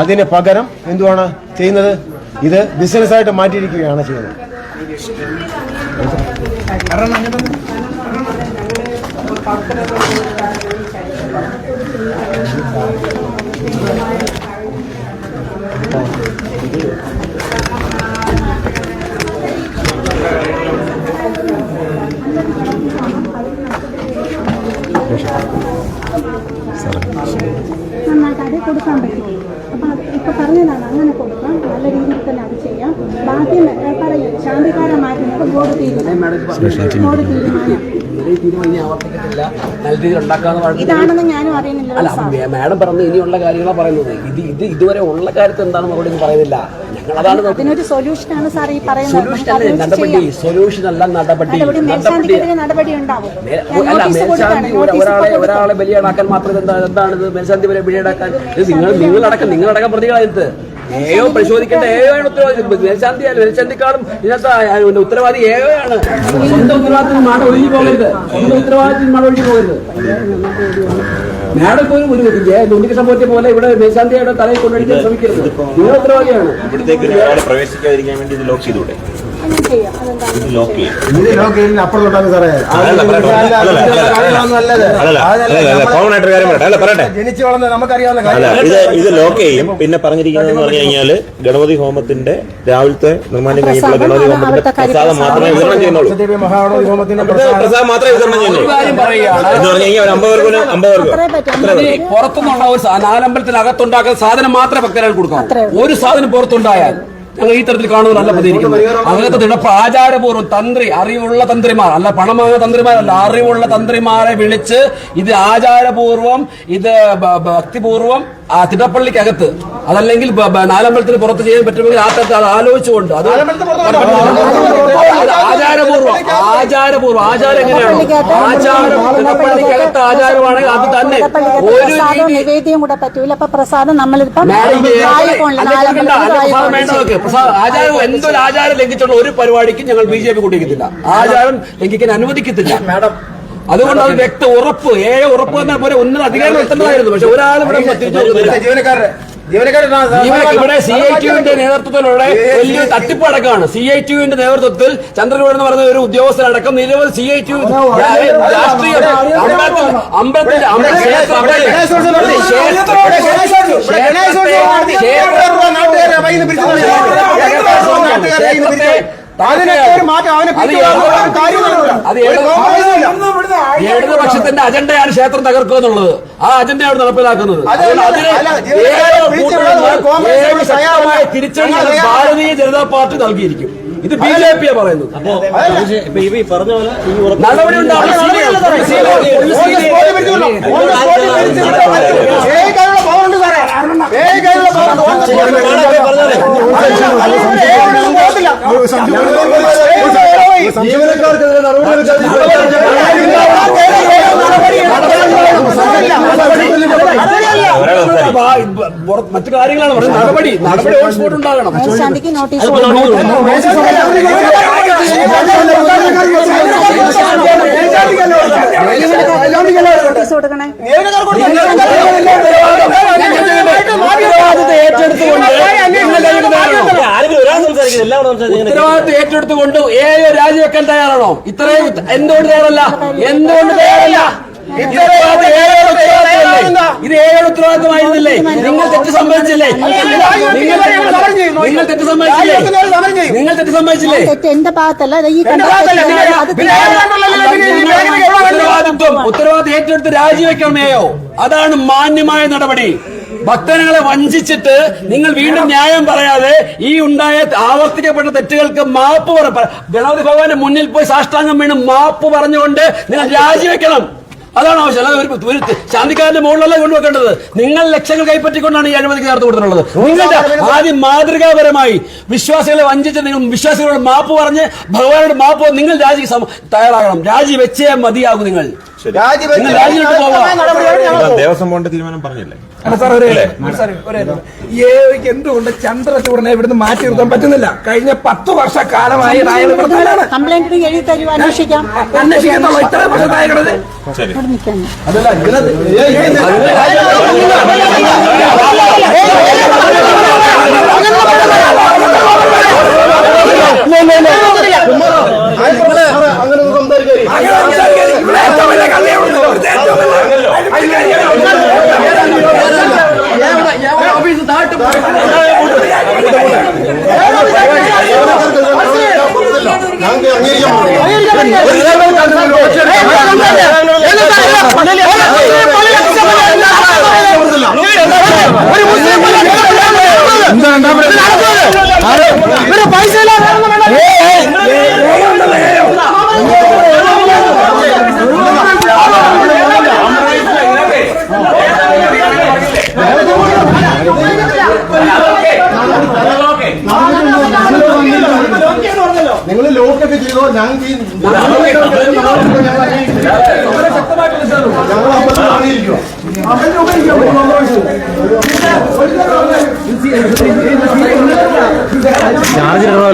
അതിന് പകരം എന്തുവാണ് ചെയ്യുന്നത്? ഇത് ബിസിനസ്സായിട്ട് മാറ്റിയിരിക്കുകയാണ് ചെയ്യുന്നത്. Thank അത് കൊടുക്കാൻ പറ്റും. അപ്പം അത് ഇപ്പൊ പറഞ്ഞതാണ് അങ്ങനെ കൊടുക്കാം. നല്ല രീതിയിൽ തന്നെ അത് ചെയ്യാം. ബാക്കി പറയും. ശാന്തിക്കാരെ മാറ്റുന്നത് ബോർഡ് തീരുമാനം. ബോർഡ് തീരുമാനം. ഇതാണെന്ന് ഞാനും അറിയുന്നില്ല. അല്ല മാഡം പറഞ്ഞു ഇനിയുള്ള കാര്യങ്ങളാണ് പറയുന്നത്. ഇത് ഇത് ഇതുവരെ ഉള്ള കാര്യത്തിൽ എന്താണ് മറുപടി പറയുന്നില്ല. അതിനൊരു സൊല്യൂഷനാണ് സാർ ഈ പറയുന്നത്. നടപടി. സൊല്യൂഷൻ അല്ല നടപടി. നടപടി. ഒരാളെ ബലിയാടാക്കാൻ മാത്രം എന്താ എന്താണിത്? മേൽശാന്തി വരെ ബലിയാടാക്കാൻ നിങ്ങൾ നിങ്ങളടക്കം നിങ്ങളടക്കം പ്രതികളായത് ഏയോ പരിശോധിക്കേണ്ട ഏയോ ആണ് ഉത്തരവാദി മേൽശാന്തി മേൽശാന്തിക്കാളും ഇതിനകത്ത് ഉത്തരവാദി ഏയോ ആണ്. സ്വന്തം ഉത്തരവാദിത്തം മാട ഒഴുകി പോകരുത്. സ്വന്തം ഉത്തരവാദിത്തം മാട ഒഴുകി പോകരുത്. മാഡം പോലും ഒരു ദുണ്ടിക്ക് സംഭവത്തെ പോലെ ഇവിടെ മേശാന്തിയുടെ തലയിൽ കൊണ്ടടിക്കാൻ ശ്രമിക്കരുത്. നിങ്ങൾ ഉത്തരവാദിയാണ് ഇവിടത്തേക്ക് പ്രവേശിക്കാതിരിക്കാൻ വേണ്ടി ഇത് ലോക്ക് അതെന്താണ് ഇത് ലോക്ക് ചെയ്യും. പിന്നെ പറഞ്ഞിരിക്കുന്നത് പറഞ്ഞു കഴിഞ്ഞാൽ ഗണപതി ഹോമത്തിന്റെ രാവിലത്തെ നിർമ്മാണം കഴിഞ്ഞിട്ടുള്ള ഗണപതി ഹോമത്തിന്റെ പ്രസാദം മാത്രമേ വിതരണം ചെയ്യുന്നുള്ളൂ. പ്രസാദം മാത്രമേ വിതരണം ചെയ്യുന്നുള്ളൂ. എന്ന് പറഞ്ഞു കഴിഞ്ഞാൽ അമ്പത് പേർക്ക് അമ്പത് പേർക്ക്. പുറത്തുനിന്നുള്ള ഒരു സാധനം മാത്രമേ ഭക്തരാൾ കൊടുക്കാം ഒരു സാധനം പുറത്തുണ്ടായാൽ ഞങ്ങൾ ഈ തരത്തിൽ കാണുന്നതല്ല പ്രതികരിക്കുന്നത്. അങ്ങനത്തെ തിടപ്പ് ആചാരപൂർവം തന്ത്രി അറിവുള്ള തന്ത്രിമാർ അല്ല പണമാകുന്ന തന്ത്രിമാരല്ല അറിവുള്ള തന്ത്രിമാരെ വിളിച്ച് ഇത് ആചാരപൂർവം ഇത് ഭക്തിപൂർവം ഭക്തിപൂർവം ആ തിടപ്പള്ളിക്കകത്ത് അതല്ലെങ്കിൽ നാലമ്പലത്തിന് പുറത്ത് ചെയ്യാൻ പറ്റുമെങ്കിൽ ആ തരത്തിൽ അത് ആലോചിച്ചുകൊണ്ട് അത് ആചാരപൂർവം ആചാരപൂർവം ആചാരം എങ്ങനെയാണ്? ആചാരം കേട്ട ആചാരമാണെങ്കിൽ അത് തന്നെ. ഒരു പ്രസാദവും രീതി നിവേദ്യം കൂടെ പറ്റൂല. അപ്പൊ പ്രസാദം നമ്മളിപ്പം ആചാരം എന്തൊരു ആചാരം ലംഘിച്ചുള്ള ഒരു പരിപാടിക്കും ഞങ്ങൾ ബി ജെ പി കൂട്ടിക്കത്തില്ല ആചാരം ലംഘിക്കാൻ അനുവദിക്കത്തില്ല. മാഡം. അതുകൊണ്ട് അത് വ്യക്ത ഉറപ്പ് ഏഴ് ഉറപ്പ് എന്ന പോലെ ഉന്നത അധികാരം എത്തേണ്ടതായിരുന്നു പക്ഷെ ഒരാൾ ഇവിടെ ഇവിടെ സി ഐ ടിയുവിന്റെ നേതൃത്വത്തിലുള്ള വലിയ തട്ടിപ്പ് അടക്കമാണ് സി ഐ ടിയുവിന്റെ നേതൃത്വത്തിൽ ചന്ദ്രചൂഡ് എന്ന് പറയുന്ന ഒരു ഉദ്യോഗസ്ഥരടക്കം നിരവധി സി ഐ ടി രാഷ്ട്രീയ അമ്പലത്തിന്റെ ഇടതുപക്ഷത്തിന്റെ അജണ്ടയാണ് ക്ഷേത്രം തകർക്കുക എന്നുള്ളത്? ആ അജണ്ടയാണ് നടപ്പിലാക്കുന്നത്. തിരിച്ചടി ഭാരതീയ ജനതാ പാർട്ടി നൽകിയിരിക്കും. ഇത് ബി ജെ പിയെ പറയുന്നത്. നടപടി ഉണ്ടാവും മറ്റു കാര്യങ്ങളാണ് പറയുന്നത് നടപടി നടപടി ഹോട്ട്സ്പോട്ട് ഉണ്ടാകണം നോട്ടീസ് കൊടുക്കണേ ഉത്തരവാദിത്തം ഏറ്റെടുത്തുകൊണ്ട് ഉത്തരവാദിത്തം ഏഴ് രാജിവെക്കാൻ തയ്യാറാണോ? ഇത്രയും എന്തുകൊണ്ട് തയ്യാറല്ല? എന്തുകൊണ്ട് തയ്യാറല്ല? ഇത് ഏഴോട് ഉത്തരവാദിത്തമായിരുന്നില്ലേ നിങ്ങൾ തെറ്റ് സംഭവിച്ചില്ലേ നിങ്ങൾ നിങ്ങൾ തെറ്റ് സംഭവിച്ചില്ലേ നിങ്ങൾ തെറ്റ് സംഭവിച്ചില്ലേ തെറ്റ് എന്റെ ഭാഗത്തല്ല ഉത്തരവാദിത്വം. ഉത്തരവാദിത്വം ഏറ്റെടുത്ത് രാജിവെക്കണമേയോ? അതാണ് മാന്യമായ നടപടി. ഭക്തജനങ്ങളെ വഞ്ചിച്ചിട്ട് നിങ്ങൾ വീണ്ടും ന്യായം പറയാതെ ഈ ഉണ്ടായ ആവർത്തിക്കപ്പെട്ട തെറ്റുകൾക്ക് മാപ്പ് പറ ഗണപതി ഭഗവാന്റെ മുന്നിൽ പോയി സാഷ്ടാംഗം വീണ് മാപ്പ് പറഞ്ഞുകൊണ്ട് നിങ്ങൾ രാജിവെക്കണം. അതാണ് ആവശ്യം. അല്ലാതെ ഒരു ഒരു ശാന്തിക്കാരന്റെ മുകളിലല്ല കൊണ്ടുവെക്കേണ്ടത് നിങ്ങൾ ലക്ഷങ്ങൾ കൈപ്പറ്റിക്കൊണ്ടാണ് ഈ അഴിമതിക്ക് നേരത്തെ കൊടുത്തിട്ടുള്ളത്. നിങ്ങളുടെ ആദ്യം മാതൃകാപരമായി വിശ്വാസികളെ വഞ്ചിച്ച് നിങ്ങൾ വിശ്വാസികളോട് മാപ്പ് പറഞ്ഞ് ഭഗവാനോട് മാപ്പ് നിങ്ങൾ രാജി തയ്യാറാകണം. രാജി വെച്ചേ മതിയാകും നിങ്ങൾ. രാജി രാജി ദേവസ്വം ബോർഡിന്റെ തീരുമാനം പറഞ്ഞില്ലേ? ഏവയ്ക്ക് എന്തുകൊണ്ട് ചന്ദ്രചൂടനെ ഇവിടുന്ന് മാറ്റി നിർത്താൻ പറ്റുന്നില്ല കഴിഞ്ഞ പത്ത് വർഷ കാലമായി കംപ്ലൈന്റ് എഴുതി ഇത്ര അങ്ങനെ സംസാരിക്കരുത് தாட்டு நாங்க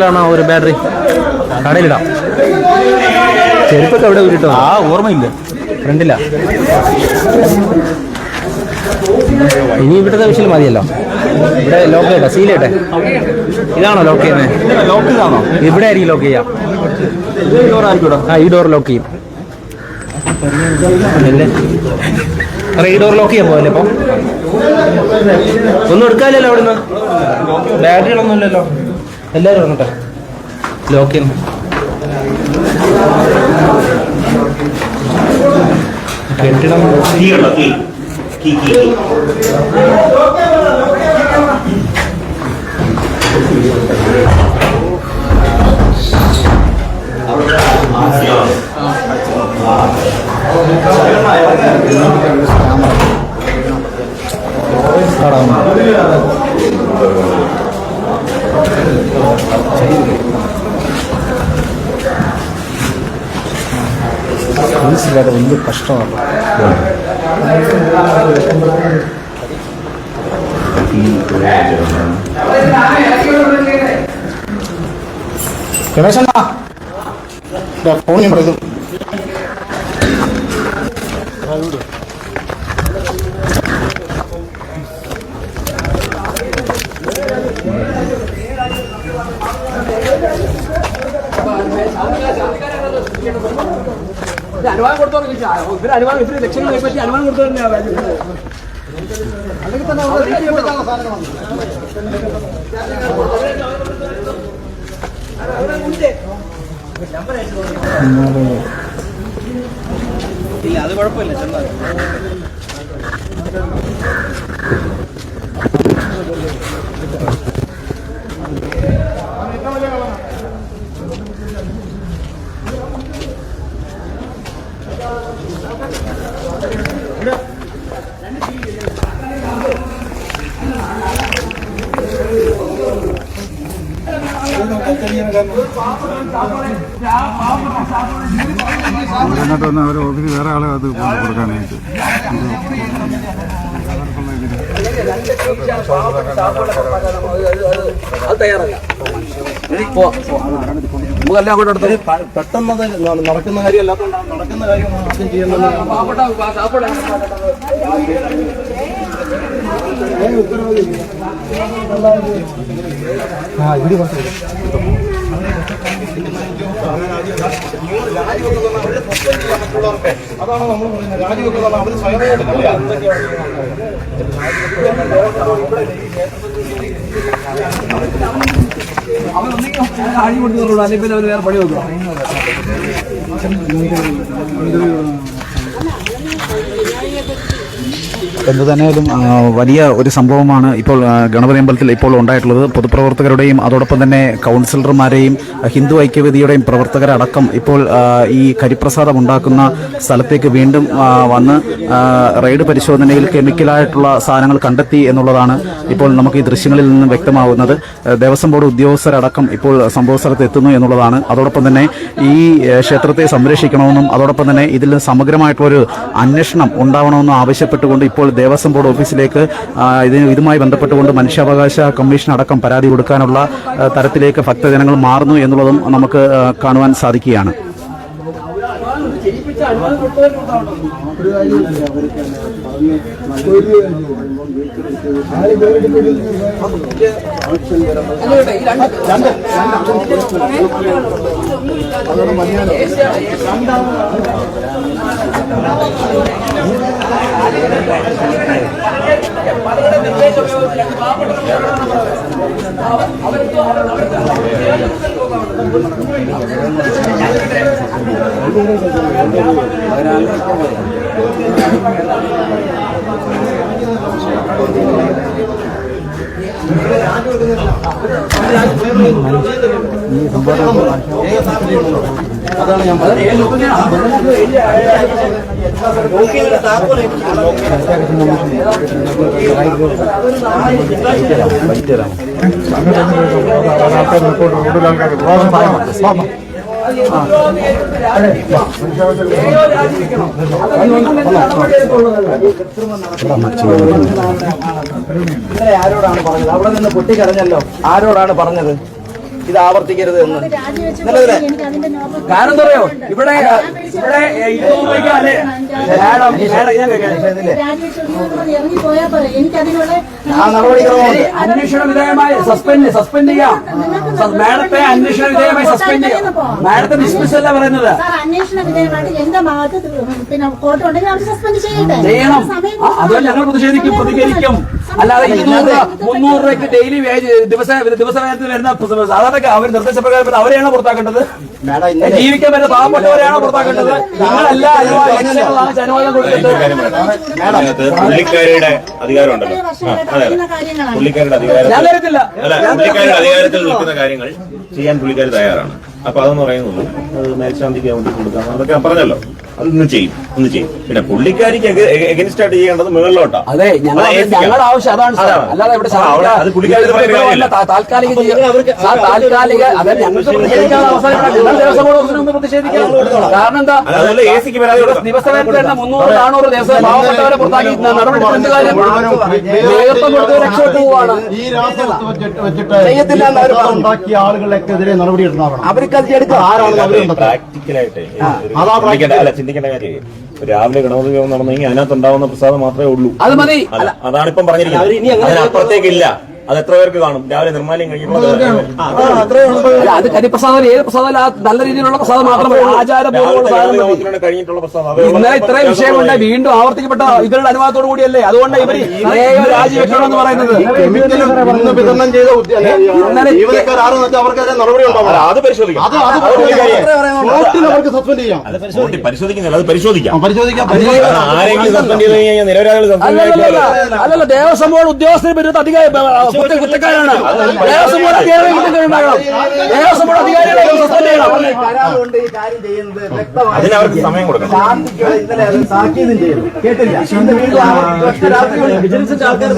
ഇടണമല്ലാണ് ഒരു ബാറ്ററി കടയിലിടാം. ചെരുപ്പൊക്കെ എവിടെ കിട്ടും ആ ഓർമ്മയില്ല. ഫ്രണ്ടില്ല ഇനി ഇവിടുത്തെ വിഷയം മതിയല്ലോ. ഇവിടെ ലോക്ക് ചെയ്യട്ടെ സീൽ ചെയ്യട്ടെ. ഇതാണോ ലോക്ക് ചെയ്യുന്നത് ലോക്ക് ഇതാണോ ഇവിടെ ആയിരിക്കും ലോക്ക് ചെയ്യാം. ആ ഈ ഡോർ ലോക്ക് ചെയ്യും. ഈ ഡോർ ലോക്ക് ചെയ്യാൻ പോകല്ലേ ഇപ്പൊ? ഒന്നും എടുക്കാനില്ലല്ലോ അവിടുന്ന്. ബാറ്ററികളൊന്നും ഇല്ലല്ലോ. എല്ലാവരും ഇറങ്ങട്ടെ ലോക്ക് ചെയ്യുന്നു കെട്ടിടം. போலீஸ் வேலை வந்து கஷ்டம். கணேசண்ணா இந்த ஃபோன் பண்ணுறது മനസ്സിലായിട്ട് വലിയ കഷ്ടമാണ് ഗണേശണ്ണ ഫോൺ ഞാൻ പറയുന്നു അനുവാദം കൊടുത്തോ ഇവർ അനുവാദം ഇവർ ലക്ഷങ്ങൾ പറ്റി അനുവാദം കൊടുത്തോ അതിനകത്ത് തന്നെ അവർ ഓഫീസിൽ വേറെ ആളെ അത് കൊടുക്കാനായിട്ട്. അങ്ങോട്ട് പെട്ടെന്ന് നടക്കുന്ന കാര്യമല്ലാത്ത നടക്കുന്ന കാര്യം ആദ്യം ചെയ്യുന്നത് പാവപ്പെട്ട പാവപ്പെട്ട അതാണ് നമ്മൾ പറയുന്നത് രാജിവെക്കുന്ന അവർ അവരൊന്നെങ്കിൽ അല്ലെങ്കിൽ അവർ വേറെ പണി നോക്കുക എന്തു തന്നെയാലും വലിയ ഒരു സംഭവമാണ് ഇപ്പോൾ ഗണപതി അമ്പലത്തിൽ ഇപ്പോൾ ഉണ്ടായിട്ടുള്ളത്. പൊതുപ്രവർത്തകരുടെയും അതോടൊപ്പം തന്നെ കൗൺസിലർമാരെയും ഹിന്ദു ഐക്യവേദിയുടെയും പ്രവർത്തകരടക്കം ഇപ്പോൾ ഈ കരിപ്രസാദം ഉണ്ടാക്കുന്ന സ്ഥലത്തേക്ക് വീണ്ടും വന്ന് റെയ്ഡ് പരിശോധനയിൽ കെമിക്കലായിട്ടുള്ള സാധനങ്ങൾ കണ്ടെത്തി എന്നുള്ളതാണ് ഇപ്പോൾ നമുക്ക് ഈ ദൃശ്യങ്ങളിൽ നിന്നും വ്യക്തമാവുന്നത്. ദേവസ്വം ബോർഡ് ഉദ്യോഗസ്ഥരടക്കം ഇപ്പോൾ സംഭവ സ്ഥലത്ത് എത്തുന്നു എന്നുള്ളതാണ്. അതോടൊപ്പം തന്നെ ഈ ക്ഷേത്രത്തെ സംരക്ഷിക്കണമെന്നും അതോടൊപ്പം തന്നെ ഇതിൽ സമഗ്രമായിട്ടുള്ളൊരു അന്വേഷണം ഉണ്ടാവണമെന്നും ആവശ്യപ്പെട്ടുകൊണ്ട് ഇപ്പോൾ ദേവസ്വം ബോർഡ് ഓഫീസിലേക്ക് ഇതിന് ഇതുമായി ബന്ധപ്പെട്ടുകൊണ്ട് മനുഷ്യാവകാശ കമ്മീഷൻ അടക്കം പരാതി കൊടുക്കാനുള്ള തരത്തിലേക്ക് ഭക്തജനങ്ങൾ മാറുന്നു എന്നുള്ളതും നമുക്ക് കാണുവാൻ സാധിക്കുകയാണ്. പലരുടെ നിർദ്ദേശം ഉപയോഗിച്ച് രണ്ട് പാവപ്പെട്ട അവർക്ക് അവർക്ക് തോന്നുന്നുണ്ട് അതാണ് ഞാൻ പറഞ്ഞത് ഞാൻ പറഞ്ഞത് അത് ആരോടാണ് പറഞ്ഞത്? അവിടെ നിന്ന് ആരോടാണ് പറഞ്ഞത്? ഇത് ആവർത്തിക്കരുത് എന്ന്. നോബൽ കാരണം എന്താ അറിയോ? ഇവിടെ ഇവിടെ ഇരുന്നൂറ് രൂപയ്ക്ക് അല്ലേ? മേഡം മേഡം ഞാൻ കേൾക്കാം. രാജിവെച്ച് ഉദ്യോഗസ്ഥർ ഇറങ്ങി പോയാൽ പോലെ എനിക്ക് ആ നടപടിക്രമം അന്വേഷണ വിധേയമായി സസ്പെൻഡ് സസ്പെൻഡ് ചെയ്യാം. മാഡത്തെ അന്വേഷണ വിധേയമായി സസ്പെൻഡ് ചെയ്യാം. മാഡത്തെ ഡിസ്മിസ് അല്ല പറയുന്നത്? സാർ അന്വേഷണ വിധേയമായിട്ട് എന്റെ ഭാഗത്ത് പിന്നെ കോർട്ട് ഉണ്ടെങ്കിൽ അവർ സസ്പെൻഡ് ചെയ്യട്ടെ. ചെയ്യണം. അത് ഞങ്ങൾ പ്രതിഷേധിക്കും പ്രതികരിക്കും. അല്ലാതെ ഇരുന്നൂറ് രൂപ മുന്നൂറ് രൂപയ്ക്ക് ഡെയിലി വേജ് ദിവസ ദിവസവേതനത്തിൽ വരുന്ന സാധാരണ അവർ നിർദ്ദേശപ്രകാരം വരുന്ന അവരെയാണോ പുറത്താക്കേണ്ടത്. ജീവിക്കാൻ പറ്റുന്ന പാവപ്പെട്ടവരെയാണോ പുറത്താക്കേണ്ടത്. നിങ്ങളല്ല അനുവാദം ഇലക്ഷനിൽ വാങ്ങിച്ച് അനുവാദം കൊടുത്തിട്ട് അതിനകത്ത് പുള്ളിക്കാരിയുടെ അധികാരം ഉണ്ടല്ലോ ഇത്രയും ആ, വർഷങ്ങളായിട്ട് അതെ പറയുന്ന കാര്യങ്ങളാണ്. പുള്ളിക്കാരുടെ ഞാൻ അധികാരത്തിൽ അല്ല പുള്ളിക്കാരുടെ അധികാരത്തിൽ നിൽക്കുന്ന കാര്യങ്ങൾ ചെയ്യാൻ പുള്ളിക്കാർ തയ്യാറാണ്. അപ്പൊ അതൊന്നും പറയുന്നുള്ളൂ. അത് മേൽശാന്തിക്ക് വേണ്ടി കൊടുക്കാം അതൊക്കെ പറഞ്ഞല്ലോ. അത് ഇന്ന് ചെയ്യും ഒന്ന് ചെയ്യും. പിന്നെ പുള്ളിക്കാരിക്ക് എഗൻസ്റ്റ് ആയിട്ട് ചെയ്യേണ്ടത് മുകളിലോട്ടാ അതെ ഞങ്ങൾ. ഞങ്ങളുടെ ആവശ്യം അതാണ് സാർ. അല്ലാതെ ഇവിടെ അത് താൽക്കാലിക താൽക്കാലിക ഞങ്ങൾക്ക് പ്രതിഷേധിക്കാൻ അവസരം ഞങ്ങൾ ദേവസ്വം ബോർഡ് ഓഫീസിന് മുമ്പ് പ്രതിഷേധിക്കാം കാരണം എന്താ? അല്ല, അതുപോലെ എ സിക്ക് പരാതി കൊടുക്കാം വരുന്ന മുന്നൂറ് നാനൂറ് ദിവസം പാവപ്പെട്ടവരെ പുറത്താക്കി നടപടി നേതൃത്വം കൊടുത്ത് രക്ഷപ്പെട്ടു പോവാണ്. ചെയ്യത്തില്ല. ഉണ്ടാക്കിയ എടുക്കണം അവർക്ക് അത് എടുക്കാം ആരാണ് അവരെ പ്രാക്ടിക്കലായിട്ട് അതാ ചിന്തിക്കേണ്ട ചിന്തിക്കേണ്ട കാര്യം രാവിലെ ഗണപതി ഹോമം നടന്നെങ്കിൽ അതിനകത്ത് ഉണ്ടാവുന്ന പ്രസാദം മാത്രമേ ഉള്ളൂ. അത് മതി. അല്ല അതാണ് ഇപ്പം പറഞ്ഞിരിക്കുന്നത്. അതിനപ്പുറത്തേക്കില്ല അത് എത്ര പേർക്ക് കാണും? രാവിലെ നിർമ്മാല്യം. അത് കരിപ്രസാദം ഏത് പ്രസാദം നല്ല രീതിയിലുള്ള പ്രസാദം മാത്രമേ ആചാരപൂർവമുള്ള രാവിലത്തെ സാധനം ഗണപതി മതി. കഴിഞ്ഞിട്ടുള്ള പ്രസാദം. ഇന്നലെ ഇത്രയും വിഷയമുണ്ട്. വീണ്ടും ആവർത്തിക്കപ്പെട്ട ഇവരുടെ അനുവാദത്തോടു കൂടിയല്ലേ? അതുകൊണ്ട് ഇവർ ഏക രാജിവെക്കണമെന്ന് പറയുന്നത്. വിതരണം ചെയ്ത ഇന്നലെ- ജീവനക്കാർ ആരെന്ന് വെച്ചാൽ അവർക്കെതിരെ നടപടി അത് പരിശോധിക്കാം. അവർക്ക് സസ്പെൻഡ് ചെയ്യാം. പരിശോധിക്കുന്നില്ല അത് പരിശോധിക്കാം. പരിശോധിക്കാം ആരെങ്കിലും സസ്പെൻഡ് ചെയ്ത് കഴിഞ്ഞാൽ അല്ലല്ല ദേവസ്വം ബോർഡ് വിരുദ്ധ അധികാരി കുറ്റ- കുറ്റക്കാരാണ് ദേവസ്വം ബോർഡ് അധികാരികളെ കുറ്റക്കാരുണ്ടാകണം ദേവസ്വം ബോർഡ് അധികാരികളെ സസ്പെൻഡ് ചെയ്യണം ഈ കാര്യം ചെയ്യുന്നത് വ്യക്തമായി അതിന് അവർക്ക് സമയം കൊടുക്കണം ശാന്തിക്ക് ഇന്നലെ അത് താക്കീതും ചെയ്തു കേട്ടില്ല ആ വിജിലൻസിന്റെ ആൾക്കാർ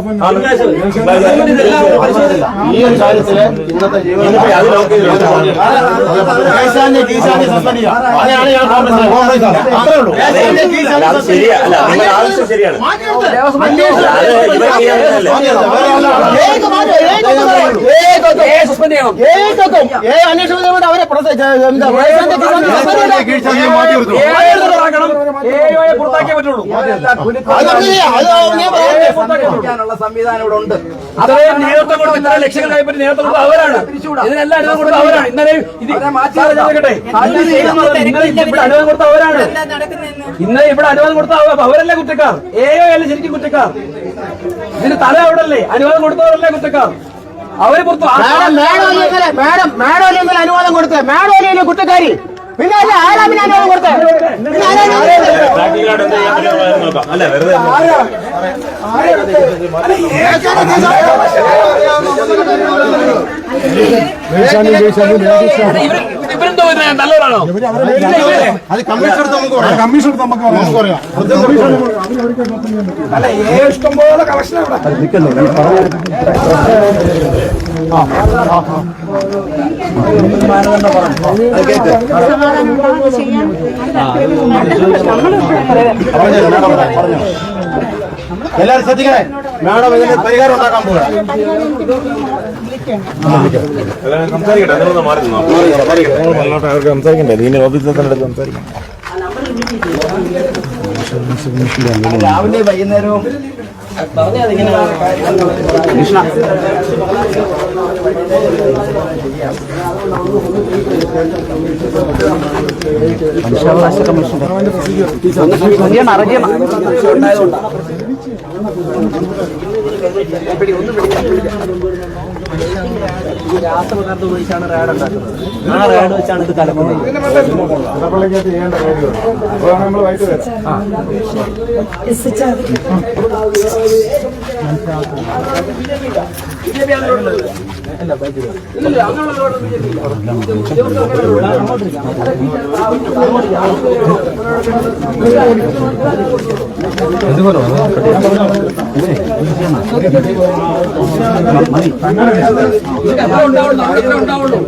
വന്നു. ഈ ഒരു കാര്യത്തിൽ ഇന്നത്തെ ഇന്നിപ്പോ അത് ലോക്ക് ചെയ്തിട്ടുണ്ട്. ജീവനക്കാരെ കീശാനെ സസ്പെൻഡ് ചെയ്യാം അങ്ങനെയാണ് ഞാൻ കോൺഗ്രസ് കോൺഗ്രസ് അത്രേ ഉള്ളൂ അത് ശരിയാ അല്ല നിങ്ങളുടെ ആവശ്യം ശരിയാണ് ദേവസ്വം അവരെ പുറത്താക്കണം ഏയോയെ പുറത്താക്കിയേ പറ്റുള്ളൂ അത് നമുക്ക് ചെയ്യാം. അത് ഞാൻ പറയാം. ഏയോയെ പുറത്താക്കിയേ പറ്റുള്ളൂ ക്കാനുള്ള സംവിധാനം ഇവിടെ ഉണ്ട് അത്രയും നേതൃത്വം കൊടുത്ത് ഇത്ര ലക്ഷ്യങ്ങൾ കൈപ്പറ്റി നേതൃത്വം കൊടുത്ത അവരാണ് ഇതിനെല്ലാം അനുഭവം കൊടുത്ത അവരാണ് ഇന്നലെ ചോദിക്കട്ടെ? ഇന്നലെ ഇവിടെ അനുഭവം കൊടുത്ത അവരാണ് ഇന്നലെ ഇവിടെ അനുവാദം കൊടുത്ത അവ- അവരല്ലേ കുറ്റക്കാർ ഏയോ അല്ലേ ശരിക്കും കുറ്റക്കാർ ഇതിന് തല അവിടല്ലേ അനുവാദം കൊടുത്തവരല്ലേ കുറ്റക്കാർ അവർ പുറത്തു മാഡം മാഡം? മാഡം അനുവാദം കൊടുത്തത് മാഡം അല്ലേ കുറ്റക്കാരി പിന്നെ അല്ല ആരാ പിന്നെ അനുവാദം കൊടുത്തത് പിന്നെ ആരാ അല്ല വെറുതെ ഇവർ ഇവരെന്തോ നല്ലവരാണോ അത് കമ്മീഷൻ കമ്മീഷൻ നമുക്ക് അല്ല ഏ ഇഷ്ടംപോലെ കളക്ഷൻ എല്ലാവരും ശ്രദ്ധിക്കണേ. മാഡം ഇതിന് പരിഹാരം ഉണ്ടാക്കാൻ പോവുക സംസാരിക്കട്ടെ. ഓഫീസിൽ തന്നെ സംസാരിക്കണം സംസാരിക്കാം രാവിലെ വൈകുന്നേരവും മനുഷ്യാവകാശ കമ്മീഷന്റെ ഒന്ന് അറിയണം രാസപദാർത്ഥം ഉപയോഗിച്ചാണ് റാഡ് ഉണ്ടാക്കുന്നത്. ആ റാഡ് വെച്ചാണ് ഇത് കലക്കുന്നത്. ഇടപ്പള്ളിക്കകത്ത് നമ്മൾ ഉണ്ടാവുള്ളൂ ഉണ്ടാവുള്ളൂ